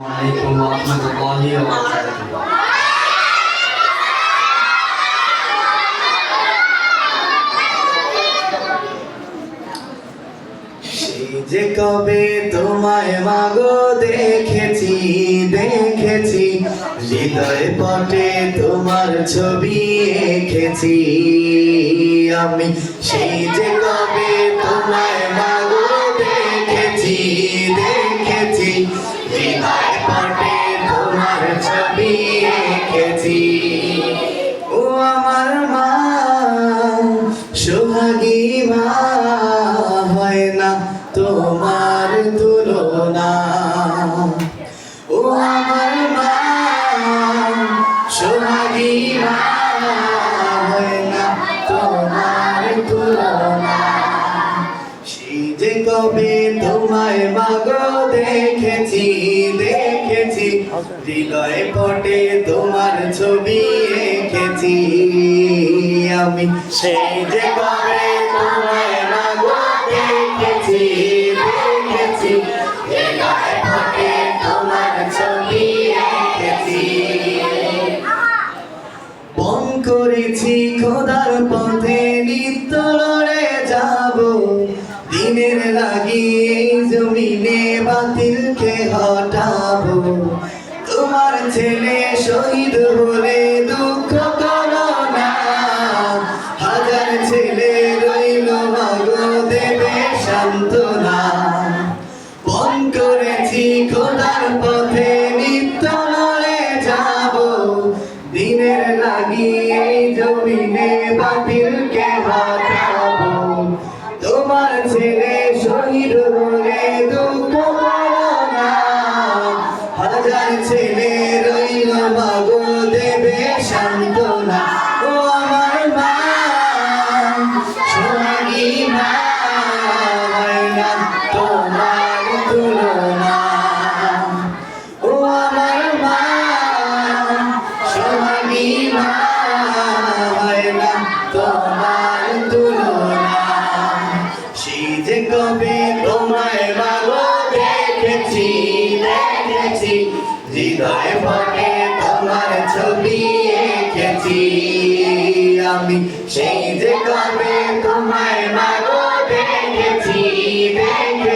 عليكم ورحمة الله وبركاته সেই যে কবে তোমায় মাগো দেখেছি দেখেছি হৃদয় পটে তোমার ছবি এঁকেছি আমি সেই যে কবে তোমায় মাগো দেখেছি দেখেছি হৃদয় পটে তোমার ছবি এঁকেছি ও আমার মা, সোহাগী মা, হয় না তোমার তুলনা। মা, সোহাগী মা, হয় না তোমার তুলনা। কবে তোমায় মাগো দেখেছি দেখেছি হৃদয় পটে তোমার ছবি এঁকেছি আমি। সেই যে কবে তোমায় মাগো, দেখেছি দেখেছি। ছবি এঁকেছি। করেছি খোদার পথে, নিত্য লড়ে যাব। দিনের লাগিয়ে জমিনে বাতিলকে হটাবো। ছেলে শহীদ হলে দুঃখ করো না। হাজার ছেলে রইল মাগো দেবে সান্ত্বনা। বন করেছি খোদার পথে, নিত্য লড়ে যাব। দিনের লাগিয়ে জমিনে বাতিলকে বাঁচাবো তোমার ছেলে শহীদ হলে দুঃখ তোমার তুলনা। ও মা সোহাগী মা হয় না তোমার তুলনা। সেই যে কবে তোমায় মাগো দেখেছি দেখেছি। হৃদয় পটে তোমার ছবি এঁকেছি। আমি সেই যে কবে তোমায় মাগো দেখেছি দেখেছি